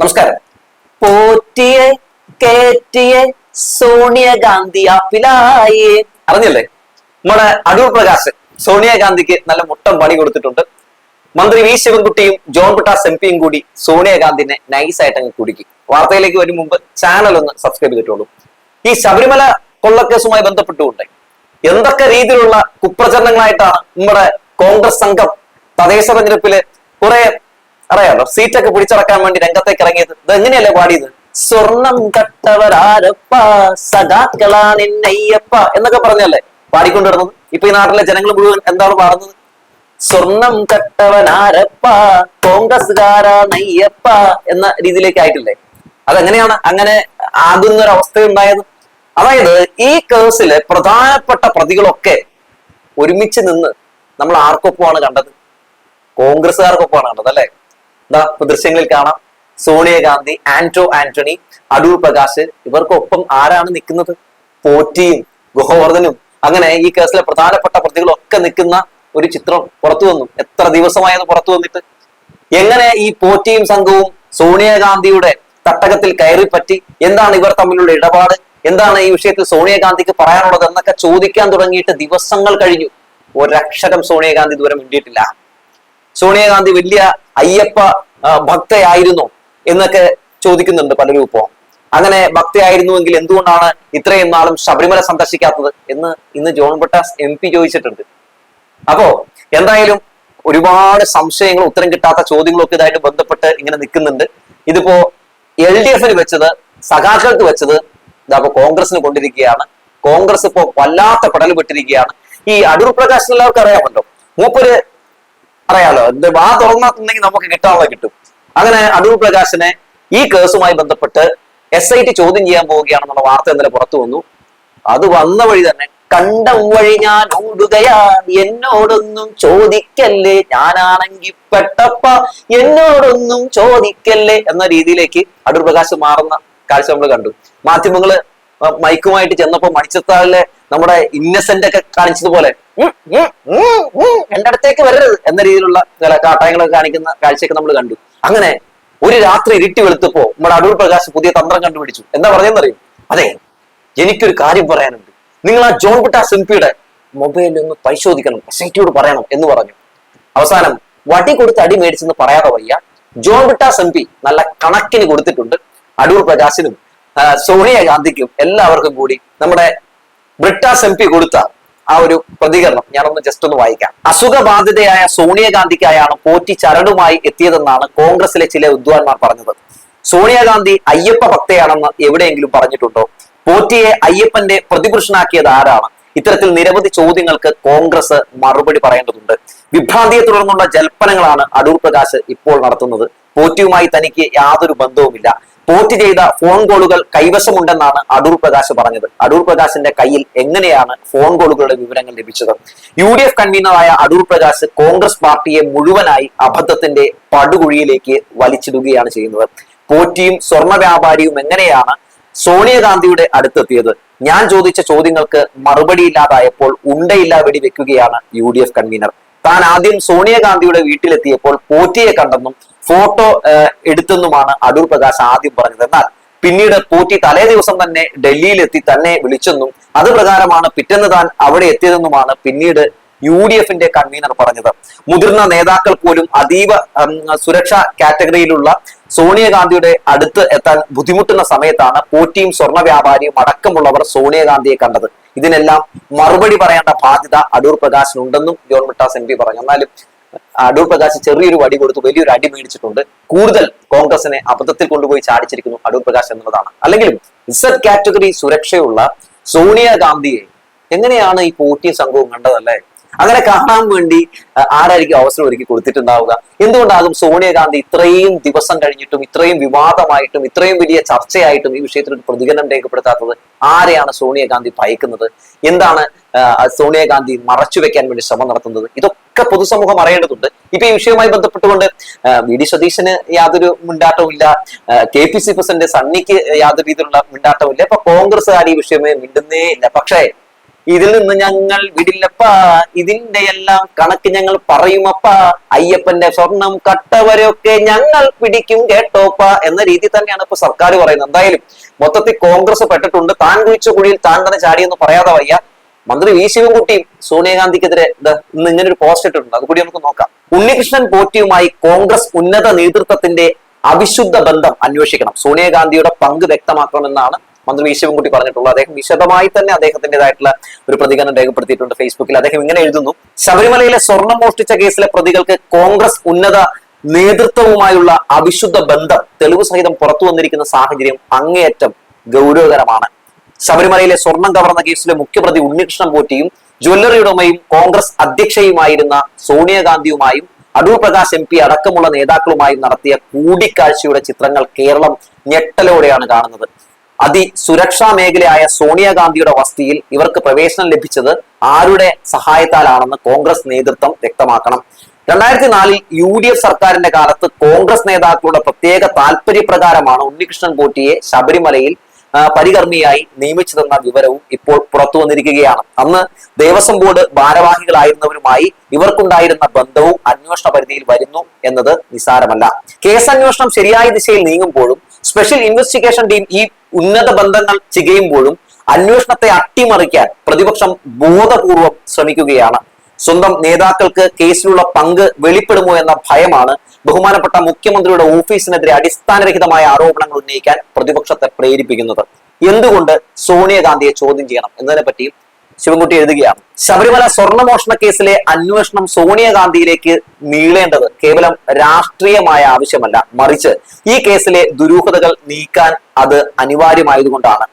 നമസ്കാരം. പോറ്റിയെ കേറ്റിയെ സോണിയാഗാന്ധി അപ്പിലായേ അറിഞ്ഞല്ലേ? നമ്മുടെ അടൂർ പ്രകാശ് സോണിയാഗാന്ധിക്ക് നല്ല മുട്ടം പണി കൊടുത്തിട്ടുണ്ട്. മന്ത്രി വി ശിവൻകുട്ടിയും ജോൺ പിട്ടാസ് എം പിയും കൂടി സോണിയാഗാന്ധിനെ നൈസായിട്ട് അങ്ങ് കുടുക്കി. വാർത്തയിലേക്ക് വരും മുമ്പ് ചാനൽ ഒന്ന് സബ്സ്ക്രൈബ് ചെയ്തിട്ടുള്ളൂ. ഈ ശബരിമല കൊള്ളക്കേസുമായി ബന്ധപ്പെട്ടുകൊണ്ട് എന്തൊക്കെ രീതിയിലുള്ള കുപ്രചരണങ്ങളായിട്ടാണ് നമ്മുടെ കോൺഗ്രസ് സംഘം തദ്ദേശ തെരഞ്ഞെടുപ്പിൽ കുറെ അറിയാലോ? സീറ്റൊക്കെ പിടിച്ചടക്കാൻ വേണ്ടി രംഗത്തേക്ക് ഇറങ്ങിയത്. ഇത് എങ്ങനെയല്ലേ പാടിയത്? സ്വർണം കട്ടവരാരപ്പ സഖാക്കളാണ് അയ്യപ്പ എന്നൊക്കെ പറഞ്ഞല്ലേ പാടിക്കൊണ്ടിരുന്നത്. ഇപ്പൊ ഈ നാട്ടിലെ ജനങ്ങൾ മുഴുവൻ എന്താണ് പാടുന്നത്? സ്വർണം കട്ടവനാരപ്പ കോൺഗ്രസ്സുകാരാണയ്യപ്പ എന്ന രീതിയിലേക്ക് ആയിട്ടില്ലേ? അതെങ്ങനെയാണ് അങ്ങനെ ആകുന്ന ഒരു അവസ്ഥ ഉണ്ടായത്? അതായത് ഈ കേസിലെ പ്രധാനപ്പെട്ട പ്രതികളൊക്കെ ഒരുമിച്ച് നിന്ന് നമ്മൾ ആർക്കൊപ്പമാണ് കണ്ടത്? കോൺഗ്രസ്സുകാർക്കൊപ്പമാണ് കണ്ടത് അല്ലെ? ഇപ്പൊ ദൃശ്യങ്ങളിൽ കാണാം സോണിയാഗാന്ധി ആന്റോ ആന്റണി അടൂർ പ്രകാശ്. ഇവർക്കൊപ്പം ആരാണ് നിൽക്കുന്നത്? പോറ്റിയും ഗോവർദ്ധനും അങ്ങനെ ഈ കേസിലെ പ്രധാനപ്പെട്ട പ്രതികളൊക്കെ നിൽക്കുന്ന ഒരു ചിത്രം പുറത്തു വന്നു. എത്ര ദിവസമായത് പുറത്തു വന്നിട്ട്? എങ്ങനെ ഈ പോറ്റിയും സംഘവും സോണിയാഗാന്ധിയുടെ തട്ടകത്തിൽ കയറി പറ്റി? എന്താണ് ഇവർ തമ്മിലുള്ള ഇടപാട്? എന്താണ് ഈ വിഷയത്തിൽ സോണിയാഗാന്ധിക്ക് പറയാനുള്ളത് എന്നൊക്കെ ചോദിക്കാൻ തുടങ്ങിയിട്ട് ദിവസങ്ങൾ കഴിഞ്ഞു. ഒരക്ഷരം സോണിയാഗാന്ധി ദൂരം മിണ്ടിയിട്ടില്ല. സോണിയാഗാന്ധി വലിയ അയ്യപ്പ ഭക്തയായിരുന്നു എന്നൊക്കെ ചോദിക്കുന്നുണ്ട് പലരും ഇപ്പോ. അങ്ങനെ ഭക്തയായിരുന്നുവെങ്കിൽ എന്തുകൊണ്ടാണ് ഇത്രയും നാളും ശബരിമല സന്ദർശിക്കാത്തത് എന്ന് ഇന്ന് ജോൺ ബട്ടാസ് എം പി ചോദിച്ചിട്ടുണ്ട്. അപ്പോ എന്തായാലും ഒരുപാട് സംശയങ്ങൾ ഉത്തരം കിട്ടാത്ത ചോദ്യങ്ങളൊക്കെ ഇതായിട്ട് ബന്ധപ്പെട്ട് ഇങ്ങനെ നിൽക്കുന്നുണ്ട്. ഇതിപ്പോ എൽ ഡി എഫിന് വെച്ചത് സഖാക്കൾക്ക് വെച്ചത് ഇതാ ഇപ്പൊ കോൺഗ്രസിന് കൊണ്ടിരിക്കുകയാണ്. കോൺഗ്രസ് ഇപ്പോ വല്ലാത്ത പടൽ പെട്ടിരിക്കുകയാണ് ഈ അടൂർ പ്രകാശ് എല്ലാവർക്കും അറിയാമല്ലോ. മൂപ്പര് അറിയാലോ എന്ത് വാ തുറന്നിട്ടുണ്ടെങ്കിൽ നമുക്ക് കിട്ടാനുള്ള കിട്ടും. അങ്ങനെ അടൂർ പ്രകാശിനെ ഈ കേസുമായി ബന്ധപ്പെട്ട് എസ് ഐ ടി ചോദ്യം ചെയ്യാൻ പോവുകയാണെന്നുള്ള വാർത്ത ഇന്നലെ പുറത്തു വന്നു. അത് വന്ന വഴി തന്നെ കണ്ടം വഴി ഞാൻ ഓടുകയാ. എന്നോടൊന്നും ചോദിക്കല്ലേ. ഞാനാണെങ്കിൽ പെട്ടപ്പ എന്നോടൊന്നും ചോദിക്കല്ലേ എന്ന രീതിയിലേക്ക് അടൂർ പ്രകാശ് മാറുന്ന കാഴ്ച നമ്മൾ കണ്ടു. മാധ്യമങ്ങൾ മൈക്കുമായിട്ട് ചെന്നപ്പോ മണിച്ചത്താളിലെ നമ്മുടെ ഇന്നസെന്റ് ഒക്കെ കാണിച്ചതുപോലെ. എന്റെ അടുത്തേക്ക് വരരുത് എന്ന രീതിയിലുള്ള ചില കാട്ടായങ്ങളൊക്കെ കാണിക്കുന്ന കാഴ്ചയൊക്കെ നമ്മൾ കണ്ടു. അങ്ങനെ ഒരു രാത്രി ഇരുട്ടി വെളുത്തപ്പോ നമ്മുടെ അടൂർ പ്രകാശ് പുതിയ തന്ത്രം കണ്ടുപിടിച്ചു. എന്താ പറയുന്നറിയും അതെ എനിക്കൊരു കാര്യം പറയാനുണ്ട്. നിങ്ങൾ ആ ജോൺ കുട്ടാ എം പിയുടെ മൊബൈലിൽ ഒന്ന് പരിശോധിക്കണം എസ് ഐ ടിയോട് പറയണം എന്ന് പറഞ്ഞു. അവസാനം വടി കൊടുത്ത് അടി മേടിച്ചെന്ന് പറയാതെ വയ്യ. ജോൺ ബിട്ടാസ് എം പി നല്ല കണക്കിന് കൊടുത്തിട്ടുണ്ട്. അടൂർ പ്രകാശിനും സോണിയ ഗാന്ധിക്കും എല്ലാവർക്കും കൂടി നമ്മുടെ ബ്രിട്ടാസ് എം പി കൊടുത്ത ആ ഒരു പ്രതികരണം ഞാനൊന്ന് ജസ്റ്റ് ഒന്ന് വായിക്കാം. അസുഖബാധിതയായ സോണിയാഗാന്ധിക്കായാണ് പോറ്റി ചരടുമായി എത്തിയതെന്നാണ് കോൺഗ്രസിലെ ചില വിദ്വാൻമാർ പറഞ്ഞത്. സോണിയാഗാന്ധി അയ്യപ്പ ഭക്തയാണെന്ന് എവിടെയെങ്കിലും പറഞ്ഞിട്ടുണ്ടോ? പോറ്റിയെ അയ്യപ്പന്റെ പ്രതിപുരുഷനാക്കിയത് ആരാണ്? ഇത്തരത്തിൽ നിരവധി ചോദ്യങ്ങൾക്ക് കോൺഗ്രസ് മറുപടി പറയേണ്ടതുണ്ട്. വിഭ്രാന്തിയെ തുടർന്നുള്ള ജൽപ്പനങ്ങളാണ് അടൂർ പ്രകാശ് ഇപ്പോൾ നടത്തുന്നത്. പോറ്റിയുമായി തനിക്ക് യാതൊരു ബന്ധവുമില്ല. പോറ്റി ചെയ്ത ഫോൺ കോളുകൾ കൈവശമുണ്ടെന്നാണ് അടൂർ പ്രകാശ് പറഞ്ഞത്. അടൂർ പ്രകാശിന്റെ കയ്യിൽ എങ്ങനെയാണ് ഫോൺ കോളുകളുടെ വിവരങ്ങൾ ലഭിച്ചത്? യു ഡി എഫ് കൺവീനറായ അടൂർ പ്രകാശ് കോൺഗ്രസ് പാർട്ടിയെ മുഴുവനായി അബദ്ധത്തിന്റെ പടുകുഴിയിലേക്ക് വലിച്ചിടുകയാണ് ചെയ്യുന്നത്. പോറ്റിയും സ്വർണ വ്യാപാരിയും എങ്ങനെയാണ് സോണിയാഗാന്ധിയുടെ അടുത്തെത്തിയത്? ഞാൻ ചോദിച്ച ചോദ്യങ്ങൾക്ക് മറുപടി മറുപടിയില്ലാതായപ്പോൾ ഉണ്ടയില്ല വെടിവെക്കുകയാണ് യു ഡി എഫ് കൺവീനർ. താൻ ആദ്യം സോണിയാഗാന്ധിയുടെ വീട്ടിലെത്തിയപ്പോൾ പോറ്റിയെ കണ്ടെന്നും ഫോട്ടോ എടുത്തെന്നുമാണ് അടൂർ പ്രകാശ് ആദ്യം പറഞ്ഞത്. എന്നാൽ പിന്നീട് പോറ്റി തലേ ദിവസം തന്നെ ഡൽഹിയിലെത്തി തന്നെ വിളിച്ചെന്നും അത് പ്രകാരമാണ് പിറ്റേന്ന് താൻ അവിടെ എത്തിയതെന്നുമാണ് പിന്നീട് യു ഡി എഫിന്റെ കൺവീനർ പറഞ്ഞത്. മുതിർന്ന നേതാക്കൾ പോലും അതീവ സുരക്ഷാ കാറ്റഗറിയിലുള്ള സോണിയാഗാന്ധിയുടെ അടുത്ത് എത്താൻ ബുദ്ധിമുട്ടുന്ന സമയത്താണ് പോറ്റിയും സ്വർണ വ്യാപാരിയും അടക്കമുള്ളവർ സോണിയാഗാന്ധിയെ കണ്ടത്. ഇതിനെല്ലാം മറുപടി പറയേണ്ട ബാധ്യത അടൂർ പ്രകാശിനുണ്ടെന്നും ജോൺ മിട്ടാസ് എം പി പറഞ്ഞു. എന്നാലും അടൂർ പ്രകാശ് ചെറിയൊരു വടി കൊടുത്ത് വലിയൊരു അടി മേടിച്ചിട്ടുണ്ട്. കൂടുതൽ കോൺഗ്രസിനെ അബദ്ധത്തിൽ കൊണ്ടുപോയി ചാടിച്ചിരിക്കുന്നു അടൂർ പ്രകാശ് എന്നുള്ളതാണ്. അല്ലെങ്കിലും ഇസഡ് കാറ്റഗറി സുരക്ഷയുള്ള സോണിയാഗാന്ധിയെ എങ്ങനെയാണ് ഈ പോറ്റിയ സംഘവും കണ്ടതല്ലേ? അങ്ങനെ കാണാൻ വേണ്ടി ആരായിരിക്കും അവസരം ഒരുക്കി കൊടുത്തിട്ടുണ്ടാവുക? എന്തുകൊണ്ടാകും സോണിയാഗാന്ധി ഇത്രയും ദിവസം കഴിഞ്ഞിട്ടും ഇത്രയും വിവാദമായിട്ടും ഇത്രയും വലിയ ചർച്ചയായിട്ടും ഈ വിഷയത്തിൽ ഒരു പ്രതികരണം രേഖപ്പെടുത്താത്തത് ആരെയാണ് സോണിയാഗാന്ധി ഭയക്കുന്നത്? എന്താണ് സോണിയാഗാന്ധി മറച്ചു വെക്കാൻ വേണ്ടി ശ്രമം നടത്തുന്നത്? ഇതൊക്കെ പൊതുസമൂഹം അറിയേണ്ടതുണ്ട്. ഇപ്പൊ ഈ വിഷയവുമായി ബന്ധപ്പെട്ടുകൊണ്ട് വി ഡി സതീശന് യാതൊരു മുണ്ടാട്ടവും ഇല്ല കെ പി സി പ്രസിഡന്റ് സണ്ണിക്ക് യാതൊരു രീതിയിലുള്ള മുണ്ടാട്ടവും ഇല്ല ഇപ്പൊ കോൺഗ്രസ്സുകാർ ഈ വിഷയമേ മിണ്ടുന്നേ ഇല്ല. പക്ഷേ ഇതിൽ നിന്ന് ഞങ്ങൾ വിടില്ലപ്പ. ഇതിന്റെ എല്ലാം കണക്ക് ഞങ്ങൾ പറയുമപ്പ. അയ്യപ്പന്റെ സ്വർണം കട്ടവരെയൊക്കെ ഞങ്ങൾ പിടിക്കും കേട്ടോപ്പ എന്ന രീതി തന്നെയാണ് ഇപ്പൊ സർക്കാർ പറയുന്നത്. എന്തായാലും മൊത്തത്തിൽ കോൺഗ്രസ് പെട്ടിട്ടുണ്ട്. താൻ കുഴിച്ച കുഴിയിൽ താൻ തന്നെ ചാടിയെന്ന് പറയാതെ വയ്യ. മന്ത്രി വി ശിവൻകുട്ടിയും സോണിയാഗാന്ധിക്കെതിരെ ഇന്ന് ഇങ്ങനെ ഒരു പോസ്റ്റ് ഇട്ടിട്ടുണ്ട്. അതുകൂടി നമുക്ക് നോക്കാം. ഉണ്ണികൃഷ്ണൻ പോറ്റിയുമായി കോൺഗ്രസ് ഉന്നത നേതൃത്വത്തിന്റെ അവിശുദ്ധ ബന്ധം അന്വേഷിക്കണം. സോണിയാഗാന്ധിയുടെ പങ്ക് വ്യക്തമാക്കണമെന്നാണ് മന്ത്രി വി ശിവൻകുട്ടി പറഞ്ഞിട്ടുള്ളത്. അദ്ദേഹം വിശദമായി തന്നെ അദ്ദേഹത്തിന്റേതായിട്ടുള്ള ഒരു പ്രതികരണം രേഖപ്പെടുത്തിയിട്ടുണ്ട് ഫേസ്ബുക്കിൽ അദ്ദേഹം ഇങ്ങനെ എഴുതുന്നു. ശബരിമലയിലെ സ്വർണം മോഷ്ടിച്ച കേസിലെ പ്രതികൾക്ക് കോൺഗ്രസ് ഉന്നത നേതൃത്വവുമായുള്ള അവിശുദ്ധ ബന്ധം തെളിവ് സഹിതം പുറത്തു വന്നിരിക്കുന്ന സാഹചര്യം അങ്ങേയറ്റം ഗൗരവകരമാണ്. ശബരിമലയിലെ സ്വർണം കവർന്ന കേസിലെ മുഖ്യപ്രതി ഉണ്ണികൃഷ്ണൻ പോറ്റിയും ജ്വല്ലറി ഉടമയും കോൺഗ്രസ് അധ്യക്ഷയുമായിരുന്ന സോണിയാഗാന്ധിയുമായും അടൂർ പ്രകാശ് എം പി അടക്കമുള്ള നേതാക്കളുമായും നടത്തിയ കൂടിക്കാഴ്ചയുടെ ചിത്രങ്ങൾ കേരളം ഞെട്ടലോടെയാണ് കാണുന്നത്. അതിസുരക്ഷാ മേഖലയായ സോണിയാഗാന്ധിയുടെ വസതിയിൽ ഇവർക്ക് പ്രവേശനം ലഭിച്ചത് ആരുടെ സഹായത്താലാണെന്ന് കോൺഗ്രസ് നേതൃത്വം വ്യക്തമാക്കണം. രണ്ടായിരത്തി നാലിൽ യു ഡി എഫ് സർക്കാരിന്റെ കാലത്ത് കോൺഗ്രസ് നേതാക്കളുടെ പ്രത്യേക താല്പര്യപ്രകാരമാണ് ഉണ്ണികൃഷ്ണൻ പോറ്റിയെ ശബരിമലയിൽ പരികർമ്മിയായി നിയമിച്ചതെന്ന വിവരവും ഇപ്പോൾ പുറത്തു വന്നിരിക്കുകയാണ്. അന്ന് ദേവസ്വം ബോർഡ് ഭാരവാഹികളായിരുന്നവരുമായി ഇവർക്കുണ്ടായിരുന്ന ബന്ധവും അന്വേഷണ പരിധിയിൽ വരുന്നു എന്നത് നിസാരമല്ല കേസ് അന്വേഷണം ശരിയായ ദിശയിൽ നീങ്ങുമ്പോഴും സ്പെഷ്യൽ ഇൻവെസ്റ്റിഗേഷൻ ടീം ഈ ഉന്നത ബന്ധങ്ങൾ ചികയുമ്പോഴും അന്വേഷണത്തെ അട്ടിമറിക്കാൻ പ്രതിപക്ഷം ബോധപൂർവം ശ്രമിക്കുകയാണ്. സ്വന്തം നേതാക്കൾക്ക് കേസിലുള്ള പങ്ക് വെളിപ്പെടുമോ എന്ന ഭയമാണ് ബഹുമാനപ്പെട്ട മുഖ്യമന്ത്രിയുടെ ഓഫീസിനെതിരെ അടിസ്ഥാനരഹിതമായ ആരോപണങ്ങൾ ഉന്നയിക്കാൻ പ്രതിപക്ഷത്തെ പ്രേരിപ്പിക്കുന്നത്. എന്തുകൊണ്ട് സോണിയാഗാന്ധിയെ ചോദ്യം ചെയ്യണം എന്നതിനെ പറ്റി ശിവൻകുട്ടി എഴുതുകയാണ്. ശബരിമല സ്വർണമോഷണ കേസിലെ അന്വേഷണം സോണിയാഗാന്ധിയിലേക്ക് നീളേണ്ടത് കേവലം രാഷ്ട്രീയമായ ആവശ്യമല്ല. മറിച്ച് ഈ കേസിലെ ദുരൂഹതകൾ നീക്കാൻ അത് അനിവാര്യമായതുകൊണ്ടാണ്.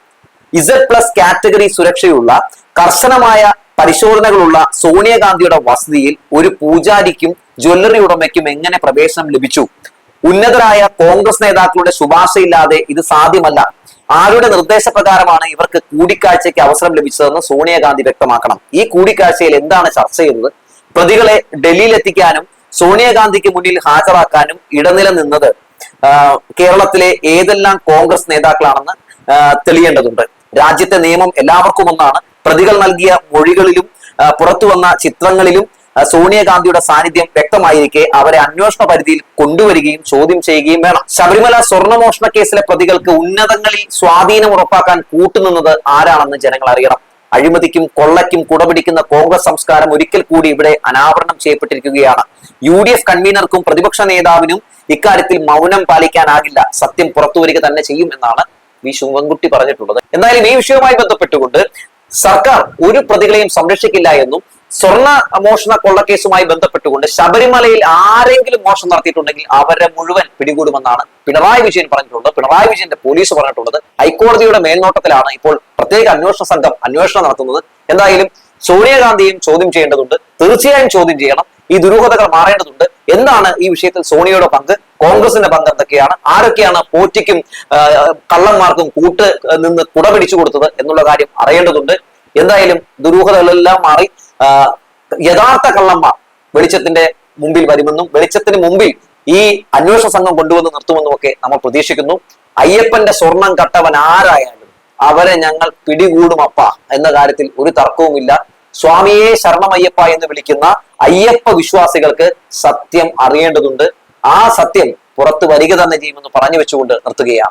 ഇസഡ് പ്ലസ് കാറ്റഗറി സുരക്ഷയുള്ള കർശനമായ പരിശോധനകളുള്ള സോണിയാഗാന്ധിയുടെ വസതിയിൽ ഒരു പൂജാരിക്കും ജ്വല്ലറി ഉടമയ്ക്കും എങ്ങനെ പ്രവേശനം ലഭിച്ചു? ഉന്നതരായ കോൺഗ്രസ് നേതാക്കളുടെ ശുപാർശയില്ലാതെ ഇത് സാധ്യമല്ല. ആരുടെ നിർദ്ദേശപ്രകാരമാണ് ഇവർക്ക് കൂടിക്കാഴ്ചയ്ക്ക് അവസരം ലഭിച്ചതെന്ന് സോണിയാഗാന്ധി വ്യക്തമാക്കണം. ഈ കൂടിക്കാഴ്ചയിൽ എന്താണ് ചർച്ച ചെയ്തത് പ്രതികളെ ഡൽഹിയിൽ എത്തിക്കാനും സോണിയാഗാന്ധിക്ക് മുന്നിൽ ഹാജരാക്കാനും ഇടനില നിന്നത് കേരളത്തിലെ ഏതെല്ലാം കോൺഗ്രസ് നേതാക്കളാണെന്ന് തെളിയേണ്ടതുണ്ട്. രാജ്യത്തെ നിയമം എല്ലാവർക്കും ഒന്നാണ്. പ്രതികൾ നൽകിയ മൊഴികളിലും പുറത്തു വന്ന ചിത്രങ്ങളിലും സോണിയാഗാന്ധിയുടെ സാന്നിധ്യം വ്യക്തമായിരിക്കെ അവരെ അന്വേഷണ പരിധിയിൽ കൊണ്ടുവരികയും ചോദ്യം ചെയ്യുകയും വേണം. ശബരിമല സ്വർണമോഷണ കേസിലെ പ്രതികൾക്ക് ഉന്നതങ്ങളിൽ സ്വാധീനം ഉറപ്പാക്കാൻ കൂട്ടുനിന്നത് ആരാണെന്ന് ജനങ്ങൾ അറിയണം. അഴിമതിക്കും കൊള്ളയ്ക്കും കുടപിടിക്കുന്ന കോൺഗ്രസ് സംസ്കാരം ഒരിക്കൽ കൂടി ഇവിടെ അനാവരണം ചെയ്യപ്പെട്ടിരിക്കുകയാണ്. യു ഡി എഫ് കൺവീനർക്കും പ്രതിപക്ഷ നേതാവിനും ഇക്കാര്യത്തിൽ മൗനം പാലിക്കാനാകില്ല. സത്യം പുറത്തുവരിക തന്നെ ചെയ്യും എന്നാണ് വി ശിവൻകുട്ടി പറഞ്ഞിട്ടുള്ളത്. എന്നാൽ ഈ വിഷയവുമായി ബന്ധപ്പെട്ടുകൊണ്ട് സർക്കാർ ഒരു പ്രതികളെയും സംരക്ഷിക്കില്ല എന്നും സ്വർണ മോഷണ കൊള്ളക്കേസുമായി ബന്ധപ്പെട്ടുകൊണ്ട് ശബരിമലയിൽ ആരെങ്കിലും മോഷണം നടത്തിയിട്ടുണ്ടെങ്കിൽ അവരെ മുഴുവൻ പിടികൂടുമെന്നാണ് പിണറായി വിജയൻ പറഞ്ഞിട്ടുള്ളത്. പിണറായി വിജയന്റെ പോലീസ് പറഞ്ഞിട്ടുള്ളത് ഹൈക്കോടതിയുടെ മേൽനോട്ടത്തിലാണ് ഇപ്പോൾ പ്രത്യേക അന്വേഷണ സംഘം അന്വേഷണം നടത്തുന്നത്. എന്തായാലും സോണിയാഗാന്ധിയും ചോദ്യം ചെയ്യേണ്ടതുണ്ട്. തീർച്ചയായും ചോദ്യം ചെയ്യണം. ഈ ദുരൂഹതകൾ മാറേണ്ടതുണ്ട്. എന്താണ് ഈ വിഷയത്തിൽ സോണിയയുടെ പങ്ക്? കോൺഗ്രസിന്റെ പങ്ക് എന്തൊക്കെയാണ്? ആരൊക്കെയാണ് പോറ്റിക്കും കള്ളന്മാർക്കും കൂട്ട് നിന്ന് കുട പിടിച്ചു കൊടുത്തത് എന്നുള്ള കാര്യം അറിയേണ്ടതുണ്ട്. എന്തായാലും ദുരൂഹതകളെല്ലാം മാറി യഥാർത്ഥ കള്ളന്മാർ വെളിച്ചത്തിന്റെ മുമ്പിൽ വരുമെന്നും വെളിച്ചത്തിന് മുമ്പിൽ ഈ അന്വേഷണ സംഘം കൊണ്ടുവന്ന് നിർത്തുമെന്നും ഒക്കെ നമ്മൾ പ്രതീക്ഷിക്കുന്നു. അയ്യപ്പന്റെ സ്വർണം കട്ടവൻ ആരായാലും അവരെ ഞങ്ങൾ പിടികൂടുമപ്പ എന്ന കാര്യത്തിൽ ഒരു തർക്കവുമില്ല. സ്വാമിയെ ശരണമയ്യപ്പ എന്ന് വിളിക്കുന്ന അയ്യപ്പ വിശ്വാസികൾക്ക് സത്യം അറിയേണ്ടതുണ്ട്. ആ സത്യം പുറത്തു വരിക തന്നെ ചെയ്യുമെന്ന് പറഞ്ഞു വെച്ചുകൊണ്ട് നിർത്തുകയാണ്.